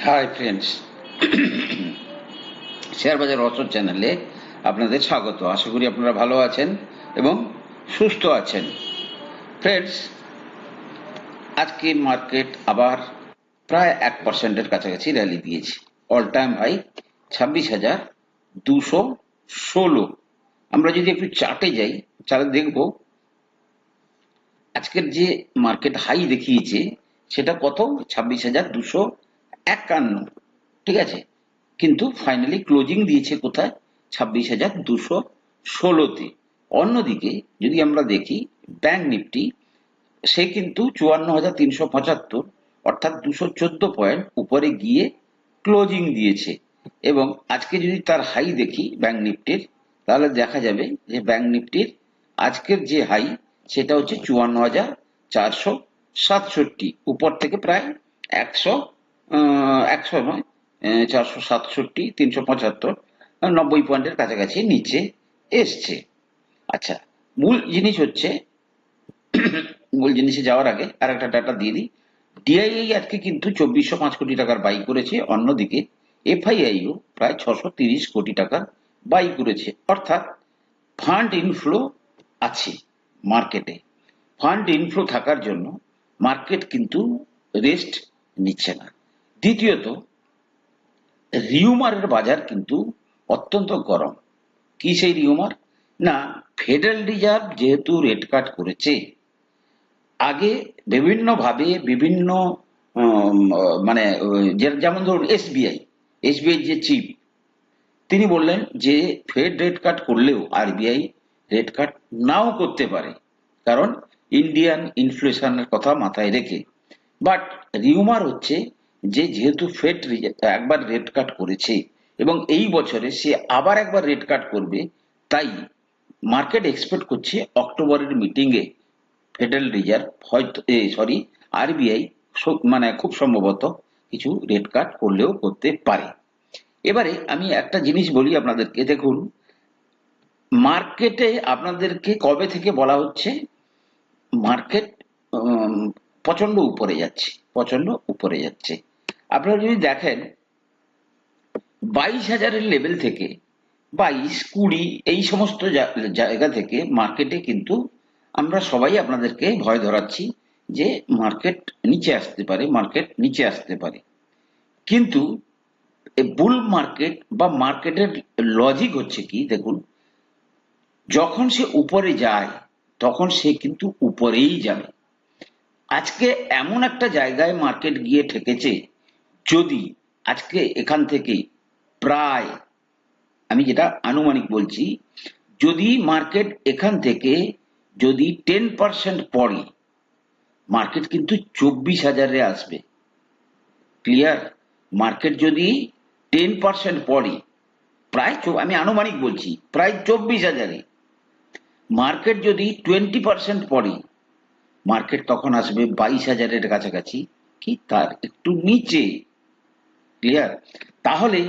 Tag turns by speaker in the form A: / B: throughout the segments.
A: Hi friends share বাজার অচর চ্যানেলে আপনাদের স্বাগত। আশা করি আপনারা ভালো আছেন এবং সুস্থ আছেন। ফ্রেন্ডস আজকে মার্কেট আবার প্রায় এক পার্সেন্টের কাছাকাছি র্যালি দিয়েছে। অল টাইম হাই ছাব্বিশ হাজার দুশো ষোলো। আমরা যদি একটু চার্টে যাই চার্টে দেখব, আজকের যে মার্কেট হাই দেখিয়েছে, সেটা কত? ছাব্বিশ হাজার দুশো একান্ন। ঠিক আছে? কিন্তু ফাইনালি ক্লোজিং দিয়েছে কোথায়? ছাব্বিশ হাজার দুশো ষোলোতে। অন্যদিকে যদি আমরা দেখি ব্যাংক নিফটি সে কিন্তু চুয়ান্ন হাজার তিনশো পঁচাত্তর, অর্থাৎ দুশো চোদ্দ পয়েন্ট উপরে গিয়ে ক্লোজিং দিয়েছে। এবং আজকে যদি তার হাই দেখি ব্যাংক নিফটির তাহলে দেখা যাবে যে ব্যাংক নিফটির আজকের যে হাই সেটা হচ্ছে চুয়ান্ন হাজার চারশো সাতষট্টি, উপর থেকে প্রায় একশো একশো নয় চারশো সাতষট্টি, তিনশো পঁচাত্তর, নব্বই পয়েন্টের কাছাকাছি নিচে এসছে। আচ্ছা মূল জিনিস হচ্ছে, মূল জিনিসে যাওয়ার আগে আর একটা ডাটা দিয়ে দিই। ডিআইআই আজকে কিন্তু চব্বিশশো পাঁচ কোটি টাকার বাই করেছে, অন্যদিকে এফআইআইও প্রায় ছশো তিরিশ কোটি টাকার বাই করেছে। অর্থাৎ ফান্ড ইনফ্লো আছে মার্কেটে ফান্ড ইনফ্লো থাকার জন্য মার্কেট কিন্তু রেস্ট নিচ্ছে না। দ্বিতীয়ত, রিউমারের বাজার কিন্তু অত্যন্ত গরম। কি সেই রিউমার? না, ফেডারেল রিজার্ভ যেহেতু রেট কাট করেছে, আগে বিভিন্নভাবে বিভিন্ন মানে যেমন ধরুন এসবিআই এসবিআই যে চিফ, তিনি বললেন যে ফেড রেট কাট করলেও আরবিআই রেট কাট নাও করতে পারে, কারণ ইন্ডিয়ান ইনফ্লেশনের কথা মাথায় রেখে। বাট রিউমার হচ্ছে যে যেহেতু ফেড একবার রেট কাট করেছে এবং এই বছরে সে আবার একবার রেট কাট করবে, তাই মার্কেট এক্সপেক্ট করছে অক্টোবরের মিটিংয়ে ফেডারেল রিজার্ভ হয়তো সরি, আরবিআই মানে খুব সম্ভবত কিছু রেট কাট করলেও করতে পারে। এবারে আমি একটা জিনিস বলি আপনাদেরকে, দেখুন, মার্কেটে আপনাদেরকে কবে থেকে বলা হচ্ছে? মার্কেট প্রচণ্ড উপরে যাচ্ছে প্রচণ্ড উপরে যাচ্ছে। আপনারা যদি দেখেন, বাইশ হাজারের লেভেল থেকে বাইশ, কুড়ি, এই সমস্ত জায়গা থেকে মার্কেটে কিন্তু আমরা সবাই আপনাদেরকে ভয় ধরাচ্ছি যে মার্কেট নিচে আসতে পারে মার্কেট নিচে আসতে পারে। কিন্তু বুল মার্কেট বা মার্কেটের লজিক হচ্ছে কি, দেখুন, যখন সে উপরে যায়, তখন সে কিন্তু উপরেই যাবে। আজকে এমন একটা জায়গায় মার্কেট গিয়ে ঠেকেছে যদি আজকে এখান থেকে প্রায়, আমি যেটা আনুমানিক বলছি, যদি মার্কেট এখান থেকে যদি টেন পার্সেন্ট পড়ে, মার্কেট কিন্তু চব্বিশ হাজারে আসবে। ক্লিয়ার? মার্কেট যদি টেন পার্সেন্ট পড়ে, প্রায় আমি আনুমানিক বলছি, প্রায় চব্বিশ হাজারে। মার্কেট যদি টোয়েন্টি পার্সেন্ট পড়ে, মার্কেট তখন আসবে বাইশ হাজারের কাছাকাছি। কি? তার একটু নিচে। ক্লিয়ার তাহলে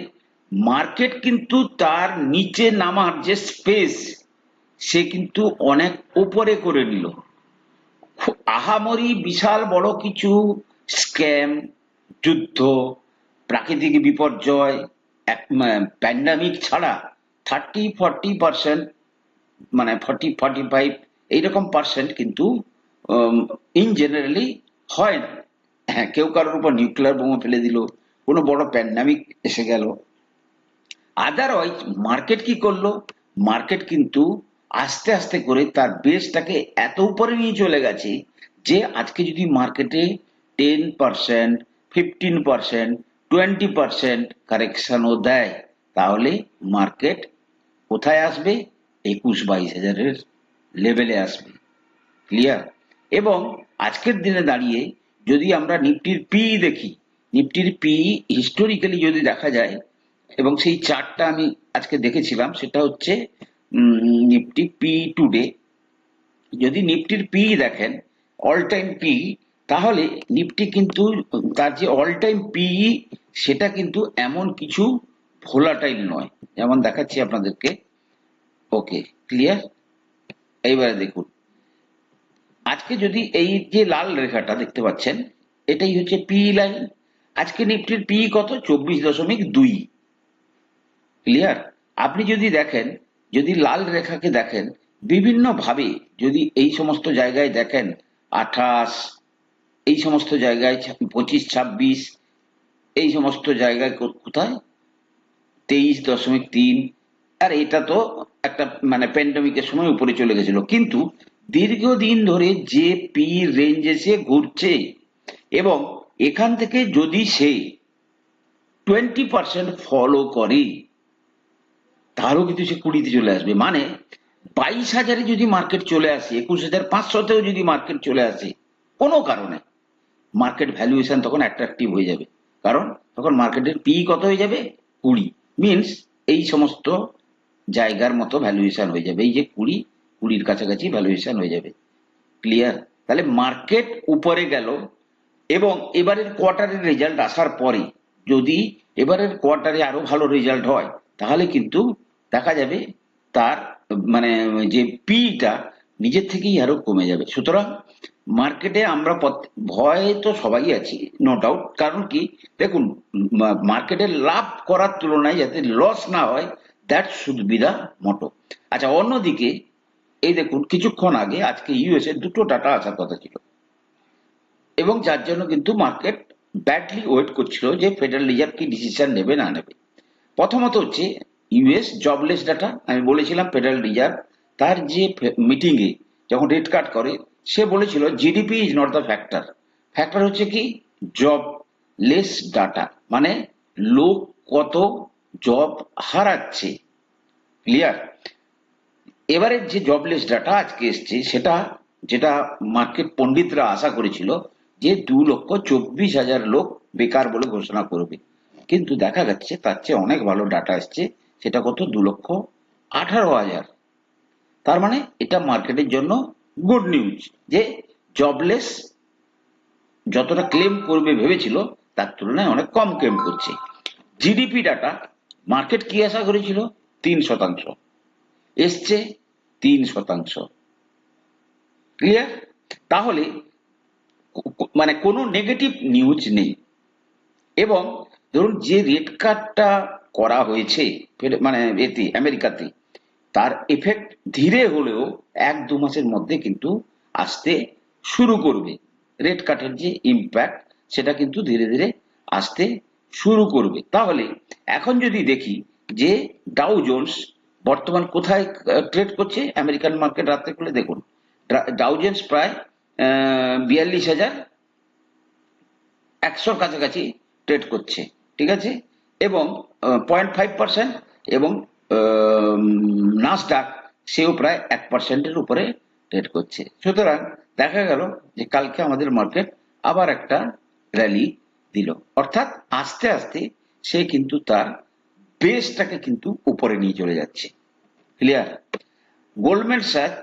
A: মার্কেট কিন্তু তার নিচে নামার যে স্পেস সে কিন্তু অনেক উপরে করে নিল। আহামরি বিশাল বড় কিছু স্ক্যাম যুদ্ধ, প্রাকৃতিক বিপর্যয় প্যান্ডামিক ছাড়া থার্টি ফর্টি পার্সেন্ট মানে ফর্টি ফর্টি ফাইভ এইরকম পার্সেন্ট কিন্তু ইন জেনারেলি হয় না। হ্যাঁ কেউ কারোর উপর নিউক্লিয়ার বোমা ফেলে দিল কোনো বড় প্যান্ডামিক এসে গেল। আদারওয়াইজ মার্কেট কি করল? মার্কেট কিন্তু আস্তে আস্তে করে তার বেসটাকে এত উপরে নিয়ে চলে গেছে যে আজকে যদি মার্কেটে ten percent fifteen percent twenty percent কারেকশনও দেয়, তাহলে মার্কেট কোথায় আসবে? একুশ বাইশ হাজারের লেভেলে আসবে। ক্লিয়ার এবং আজকের দিনে দাঁড়িয়ে যদি আমরা নিফটির পি দেখি নিফটির পি হিস্টোরিক্যালি যদি দেখা যায়, এবং সেই চার্টটা আমি আজকে দেখেছিলাম, সেটা হচ্ছে নিফটি পি টুডে যদি নিফটির পি দেখেন অল টাইম পি তাহলে নিফটি কিন্তু, তার যে অল টাইম পি সেটা কিন্তু এমন কিছু ভোলাটাইল নয়। যেমন দেখাচ্ছি আপনাদেরকে। ওকে ক্লিয়ার এইবারে দেখুন। আজকে যদি এই যে লাল রেখাটা দেখতে পাচ্ছেন, এটাই হচ্ছে পি লাইন আজকে নিফটির পি কত? চব্বিশ দশমিক দুই। ক্লিয়ার আপনি যদি দেখেন, যদি লাল রেখাকে দেখেন বিভিন্ন ভাবে যদি এই সমস্ত জায়গায় দেখেন, আঠাশ, এই সমস্ত জায়গায় পঁচিশ, ছাব্বিশ, এই সমস্ত জায়গায় কোথায়? তেইশ দশমিক তিন। আর এটা তো একটা মানে প্যান্ডামিকের সময় উপরে চলে গেছিল। কিন্তু দীর্ঘদিন ধরে যে পি রেঞ্জ এসে ঘুরছে এবং এখান থেকে যদি সে টোয়েন্টি পার্সেন্ট ফলো করে, তারও কিন্তু সে কুড়িতে চলে আসবে। মানে বাইশ হাজারে যদি মার্কেট চলে আসে, একুশ হাজার পাঁচশোতেও যদি মার্কেট চলে আসে, কোনো কারণে মার্কেট ভ্যালুয়েশন তখন অ্যাট্রাকটিভ হয়ে যাবে। কারণ, তখন মার্কেটের পি কত হয়ে যাবে? কুড়ি। মিনস এই সমস্ত জায়গার মতো ভ্যালুয়েশন হয়ে যাবে। এই যে কুড়ি, কুড়ির কাছাকাছি ভ্যালুয়েশন হয়ে যাবে। ক্লিয়ার তাহলে মার্কেট উপরে গেল এবং এবারের কোয়ার্টারের রেজাল্ট আসার পরে যদি এবারের কোয়ার্টারে আরও ভালো রেজাল্ট হয়, তাহলে কিন্তু দেখা যাবে তার মানে যে পিটা নিজের থেকেই আরও কমে যাবে। সুতরাং মার্কেটে আমরা ভয় তো সবাই আছি নো ডাউট কারণ কি? দেখুন মার্কেটে লাভ করার তুলনায় যাতে লস না হয় that should be the motto আচ্ছা অন্যদিকে, এই দেখুন, কিছুক্ষণ আগে আজকে ইউএসএ দুটো ডাটা আসার কথা ছিল। এবং যার জন্য কিন্তু মার্কেট ব্যাডলি ওয়েট করছিল যে ফেডারেল রিজার্ভ কি ডিসিশন নেবে, না নেবে। প্রথমত হচ্ছে ইউএস জবলেস ডাটা আমি বলেছিলাম ফেডারেল রিজার্ভ তার যে মিটিং এ যখন রেট কাট করে, সে বলেছিল GDP is not the factor factor হচ্ছে কি? জব লেস ডাটা মানে লোক কত জব হারাচ্ছে। ক্লিয়ার এবারে যে জবলেস ডাটা আজকে এসছে, সেটা যেটা মার্কেট পণ্ডিতরা আশা করেছিল যে দু লক্ষ চব্বিশ হাজার লোক বেকার বলে ঘোষণা করবে। কিন্তু দেখা যাচ্ছে তার চেয়ে অনেক ভালো ডাটা এসছে, সেটা কত? দু লক্ষ আঠারো হাজার। তার মানে এটা মার্কেটের জন্য গুড নিউজ যে জবলেস যতটা ক্লেম করবে ভেবেছিল, তার তুলনায় অনেক কম ক্লেম করছে। জিডিপি ডাটা মার্কেট কি আশা করেছিল? তিন শতাংশ। এসছে তিন শতাংশ। ক্লিয়ার তাহলে মানে কোনো নেগেটিভ নিউজ নেই। এবং ধরুন যে রেড কাটটা করা হয়েছে মানে এতে, আমেরিকাতে, তার এফেক্ট ধীরে হলেও এক দু মাসের মধ্যে কিন্তু আসতে শুরু করবে। রেড কাটের যে ইম্প্যাক্ট সেটা কিন্তু ধীরে ধীরে আসতে শুরু করবে। তাহলে এখন যদি দেখি যে ডাউ জোন্স বর্তমান কোথায় ট্রেড করছে, আমেরিকান মার্কেট রাত্রে খুলে দেখুন। ডাউ জোন্স প্রায় বিয়াল্লিশ হাজার একশোর কাছাকাছি ট্রেড করছে, ঠিক আছে? এবং পয়েন্ট ফাইভ পার্সেন্ট এবং নাসডাক সেও প্রায় এক পার্সেন্টের উপরে ট্রেড করছে। সুতরাং দেখা গেল যে কালকে আমাদের মার্কেট আবার একটা র্যালি দিল। অর্থাৎ আস্তে আস্তে সে কিন্তু তার বেসটাকে কিন্তু উপরে নিয়ে চলে যাচ্ছে। ক্লিয়ার গোল্ডম্যান স্যাক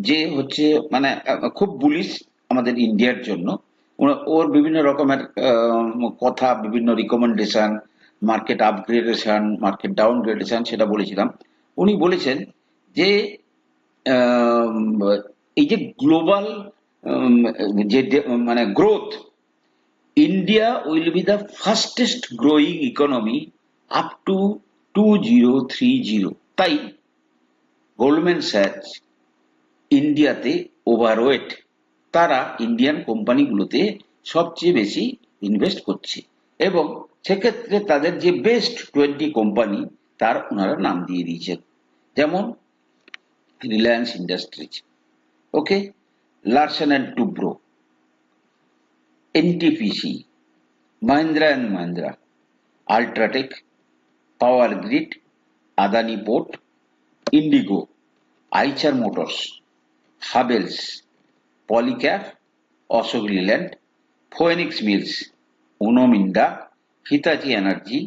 A: যে হচ্ছে মানে খুব বুলিশ আমাদের ইন্ডিয়ার জন্য। ওর- বিভিন্ন রকমের কথা, বিভিন্ন recommendation market upgradation market downgradation সেটা বলেছিলাম। উনি বলেছেন যে এই যে গ্লোবাল যে মানে growth India will be the fastest growing economy up to two zero three zero তাই গোল্ডম্যান স্যাচ ইন্ডিয়াতে ওভারওয়েট তারা ইন্ডিয়ান কোম্পানিগুলোতে সবচেয়ে বেশি ইনভেস্ট করছে। এবং সেক্ষেত্রে তাদের যে বেস্ট টোয়েন্টি কোম্পানি তার ওনারা নাম দিয়ে দিয়েছেন যেমন Reliance Industries okay Larsen and Toubro NTPC Mahindra and Mahindra UltraTech Power Grid Adani Port IndiGo Eicher Motors Havells Polycab Ashok Leyland Phoenix Mills Uno Minda Hitachi Energy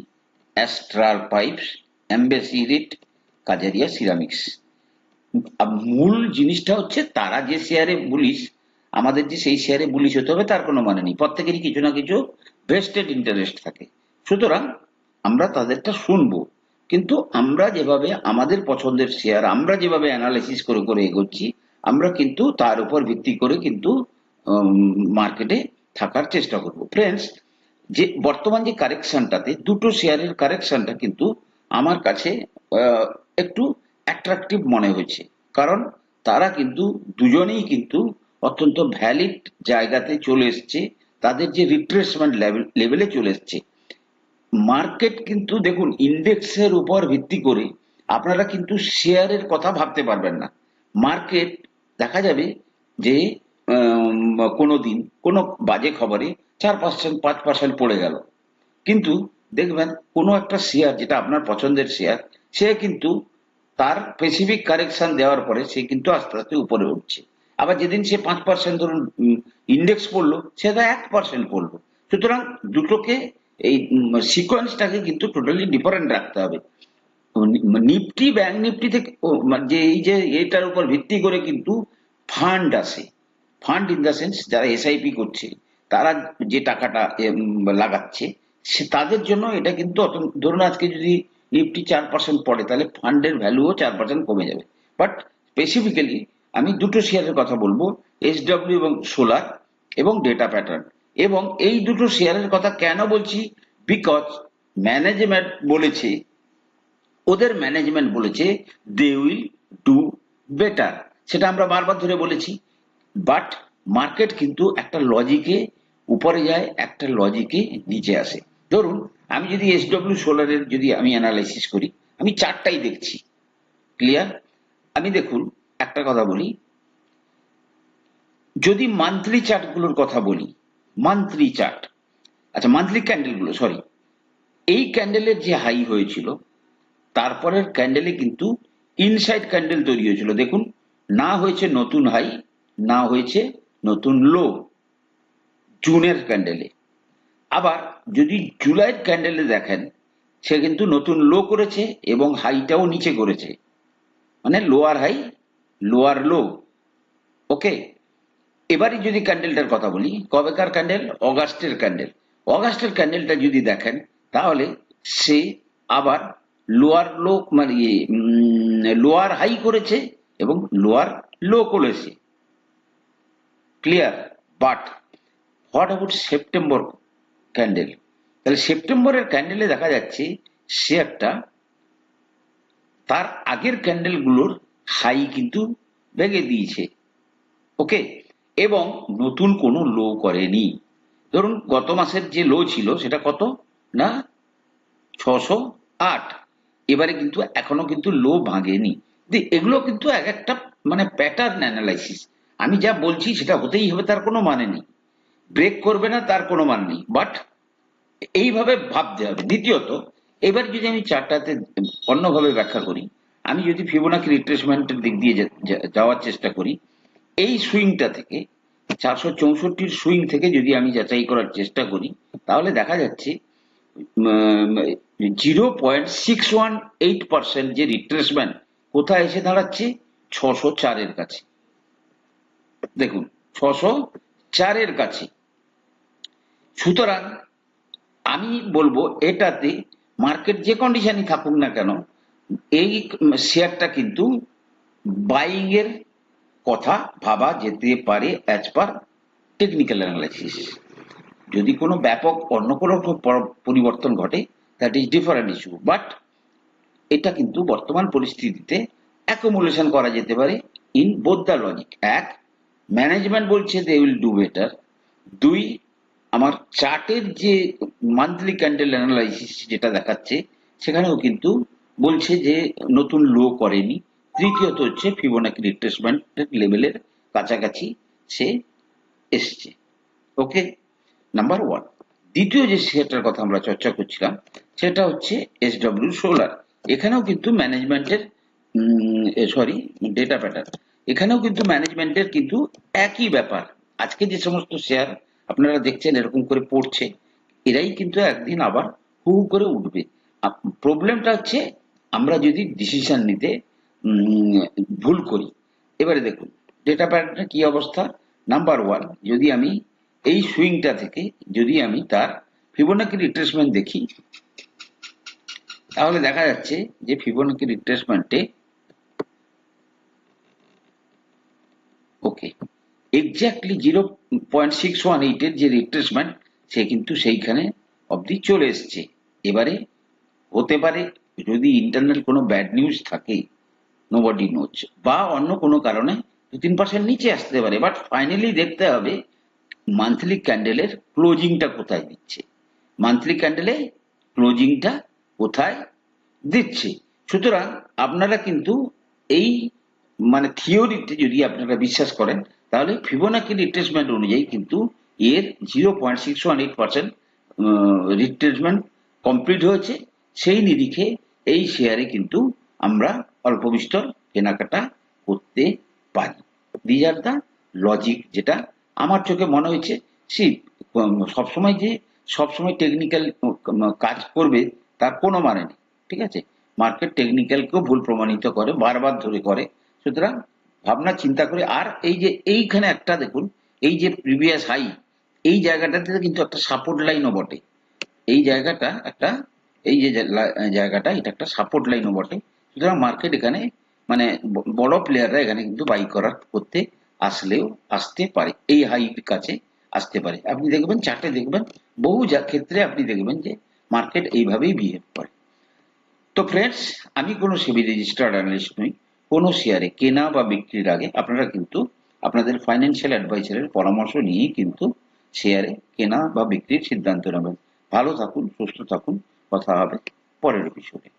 A: Astral Pipes writ Kajaria ceramics মূল জিনিসটা হচ্ছে তারা যে শেয়ারে bullish আমাদের যে সেই শেয়ারে বুলিশ হতে হবে, তার কোনো মানে নেই। প্রত্যেকেরই কিছু না কিছু ভেস্টেড ইন্টারেস্ট থাকে। সুতরাং আমরা তাদেরটা শুনব। কিন্তু আমরা যেভাবে আমাদের পছন্দের শেয়ার আমরা যেভাবে অ্যানালাইসিস করে করে এগোচ্ছি আমরা কিন্তু তার উপর ভিত্তি করে কিন্তু মার্কেটে থাকার চেষ্টা করব। ফ্রেন্ডস যে বর্তমান যে কারেকশনটাতে দুটো শেয়ারের কারেকশনটা কিন্তু আমার কাছে একটু অ্যাট্রাকটিভ মনে হয়েছে। কারণ তারা কিন্তু দুজনেই কিন্তু অত্যন্ত ভ্যালিড জায়গাতে চলে এসছে। তাদের যে রিট্রেসমেন্ট লেভেলে চলে এসছে। মার্কেট কিন্তু দেখুন ইন্ডেক্সের উপর ভিত্তি করে আপনারা কিন্তু শেয়ারের কথা ভাবতে পারবেন না। মার্কেট দেখা যাবে যে কোনো দিন, কোনো বাজে খবরে চার পার্সেন্ট, পাঁচ পার্সেন্ট পড়ে গেল। কিন্তু দেখবেন, কোনো একটা শেয়ার যেটা আপনার পছন্দের শেয়ার সে কিন্তু তার স্পেসিফিক কারেকশন দেওয়ার পরে সে কিন্তু আস্তে আস্তে উপরে উঠছে। আবার যেদিন সে পাঁচ পার্সেন্ট ধরুন ইন্ডেক্স পড়ল, সে সেটা এক পার্সেন্ট পড়ল। সুতরাং দুটোকে এই সিকোয়েন্সটাকে কিন্তু টোটালি ডিফারেন্ট রাখতে হবে। নিফটি ব্যাংক নিফটি থেকে মানে যে এই যে এটার উপর ভিত্তি করে কিন্তু ফান্ড আসে ফান্ড ইন দ্য সেন্স যারা এসআইপি করছে, তারা যে টাকাটা লাগাচ্ছে, সে তাদের জন্য এটা কিন্তু অত- ধরুন আজকে যদি নিফটি চার পার্সেন্ট পড়ে, তাহলে ফান্ডের ভ্যালুও চার পার্সেন্ট কমে যাবে। বাট স্পেসিফিক্যালি আমি দুটো শেয়ারের কথা বলব, এসডব্লিউ এবং সোলার এবং ডেটা প্যাটার্ন। এবং এই দুটো শেয়ারের কথা কেন বলছি? বিকজ ম্যানেজমেন্ট বলেছে ওদের ম্যানেজমেন্ট বলেছে দে উইল ডু বেটার সেটা আমরা বারবার ধরে বলেছি। বাট মার্কেট কিন্তু একটা লজিকে উপরে যায়, একটা লজিকে নিচে আসে। ধরুন, আমি যদি এসডব্লিউ সোলারের যদি আমি অ্যানালাইসিস করি, আমি চারটাই দেখছি। ক্লিয়ার আমি দেখুন, একটা কথা বলি। যদি মান্থলি চার্টগুলোর কথা বলি মান্থলি চার্ট আচ্ছা মান্থলি ক্যান্ডেলগুলো সরি এই ক্যান্ডেলের যে হাই হয়েছিল তারপরের ক্যান্ডেলে কিন্তু ইনসাইড ক্যান্ডেল তৈরি হয়েছিল। দেখুন, না হয়েছে নতুন হাই না হয়েছে নতুন লো জুনের ক্যান্ডেলে আবার যদি জুলাইয়ের ক্যান্ডেলে দেখেন, সে কিন্তু নতুন লো করেছে এবং হাইটাও নিচে করেছে। মানে lower high lower low okay? এবারে যদি ক্যান্ডেলটার কথা বলি, কবেকার ক্যান্ডেল অগাস্টের ক্যান্ডেল অগাস্টের ক্যান্ডেলটা যদি দেখেন, তাহলে সে আবার লোয়ার লো মানে ইয়ে লোয়ার হাই করেছে এবং লোয়ার লো করেছে। Clear but what about September candle তাহলে সেপ্টেম্বরের ক্যান্ডেলে দেখা যাচ্ছে একটা, তার আগের ক্যান্ডেলগুলোর হাই কিন্তু ভেঙে দিয়েছে। ওকে এবং নতুন কোনো লো করেনি। ধরুন গত মাসের যে লো ছিল সেটা কত? না? ছশো আট। এবারে কিন্তু এখনও কিন্তু লো ভাঙেনি। এগুলো কিন্তু এক একটা মানে প্যাটার্ন অ্যানালাইসিস আমি যা বলছি সেটা হতেই হবে, তার কোনো মানে নেই। ব্রেক করবে না, তার কোনো মানে নেই। বাট এইভাবে ভাবতে হবে। দ্বিতীয়ত, এবার যদি আমি চারটাতে অন্যভাবে ব্যাখ্যা করি, আমি যদি ফিবোনাকি রিট্রেসমেন্টের দিক দিয়ে যাওয়ার চেষ্টা করি, এই সুইংটা থেকে, চারশো চৌষট্টির সুইং থেকে যদি আমি যাচাই করার চেষ্টা করি, তাহলে দেখা যাচ্ছে zero point six one eight percent যে রিট্রেসমেন্ট কোথায় এসে দাঁড়াচ্ছে? ছশো চারের কাছে। দেখুন, ছশো চারের কাছে। সুতরাং আমি বলব, এটাতে মার্কেট যে কন্ডিশনই থাকুক না কেন, এই শেয়ারটা কিন্তু বাইং এর কথা ভাবা যেতে পারে অ্যাজ পার টেকনিক্যাল অ্যানালাইসিস যদি কোনো ব্যাপক অন্য কোনো পরিবর্তন ঘটে that is different issue but এটা কিন্তু বর্তমান পরিস্থিতিতে অ্যাকোমোলেশন করা যেতে পারে ইন বোথ দ্য লজিক এক ম্যানেজমেন্ট বলছে দে উইল ডু বেটার দুই, আমার চার্টের যে মান্থলি ক্যান্ডেল অ্যানালাইসিস যেটা দেখাচ্ছে, সেখানেও কিন্তু বলছে যে নতুন লো করেনি। তৃতীয়ত হচ্ছে ফিবোনাকি রিট্রেসমেন্ট লেভেলের কাছাকাছি সে এসছে। ওকে নাম্বার ওয়ান দ্বিতীয় যে সেটার কথা আমরা চর্চা করছিলাম সেটা হচ্ছে এস ডব্লিউ সোলার এখানেও কিন্তু ম্যানেজমেন্টের সরি ডেটা প্যাটার্ন এখানেও কিন্তু ম্যানেজমেন্টের কিন্তু একই ব্যাপার। আজকে যে সমস্ত শেয়ার আপনারা দেখছেন, এরকম করে পড়ছে, এরাই কিন্তু একদিন আবার হু করে উঠবে। প্রবলেমটা হচ্ছে আমরা যদি ডিসিশন নিতে ভুল করি, এবারে দেখুন ডেটা প্যাটার্নের কি অবস্থা? নাম্বার ওয়ান যদি আমি এই সুইংটা থেকে, যদি আমি তার ফিবোনাকি রিট্রেসমেন্ট দেখি তাহলে দেখা যাচ্ছে যে Fibonacci রিট্রেসমেন্টে okay exactly zero point six one এইটের যে রিট্রেসমেন্ট সে কিন্তু সেইখানে অবধি চলে এসছে। এবারে হতে পারে যদি ইন্টারনাল কোনো ব্যাড নিউজ থাকে নোবডি নোজ বা অন্য কোনো কারণে দু তিন পার্সেন্ট নিচে আসতে পারে বাট ফাইনালি দেখতে হবে মান্থলি ক্যান্ডেলের ক্লোজিংটা কোথায় দিচ্ছে। মান্থলি ক্যান্ডেলে ক্লোজিংটা কোথায় দিচ্ছে। সুতরাং আপনারা কিন্তু এই মানে থিওরিতে যদি আপনারা বিশ্বাস করেন, তাহলে ফিবোনাকি রিট্রেসমেন্ট অনুযায়ী কিন্তু এর zero point six one eight percent retracement complete হয়েছে। সেই নিরিখে এই শেয়ারে কিন্তু আমরা অল্প বিস্তর কেনাকাটা করতে পারি। দিজ আর দ্য লজিক যেটা আমার চোখে মনে হয়েছে। সে সবসময় যে সবসময় টেকনিক্যাল কাজ করবে তার কোনো মানে নেই, ঠিক আছে? মার্কেট টেকনিক্যালকেও ভুল প্রমাণিত করে, বারবার ধরে করে। সুতরাং ভাবনা, চিন্তা করে, আর এই যে এইখানে একটা দেখুন, এই যে প্রিভিয়াস হাই এই জায়গাটাতে কিন্তু একটা সাপোর্ট লাইনও বটে। এই জায়গাটা একটা, এই যে জায়গাটা, এটা একটা সাপোর্ট লাইনও বটে। সুতরাং মার্কেট এখানে মানে বড় প্লেয়াররা এখানে কিন্তু বাই করার করতে আসলেও আসতে পারে, এই হাইট কাছে আসতে পারে। আপনি দেখবেন চার্টে দেখবেন, বহু ক্ষেত্রে আপনি দেখবেন যে মার্কেট এইভাবেই বিহেভ করে। তো ফ্রেন্ডস আমি কোনো সেবি রেজিস্টার্ড অ্যানালিস্ট নই, কোনো শেয়ারে কেনা বা বিক্রির আগে আপনারা কিন্তু আপনাদের ফাইন্যান্সিয়াল অ্যাডভাইসারের পরামর্শ নিয়েই কিন্তু শেয়ারে কেনা বা বিক্রির সিদ্ধান্ত নেবেন। ভালো থাকুন, সুস্থ থাকুন, কথা হবে পরের এপিসোডে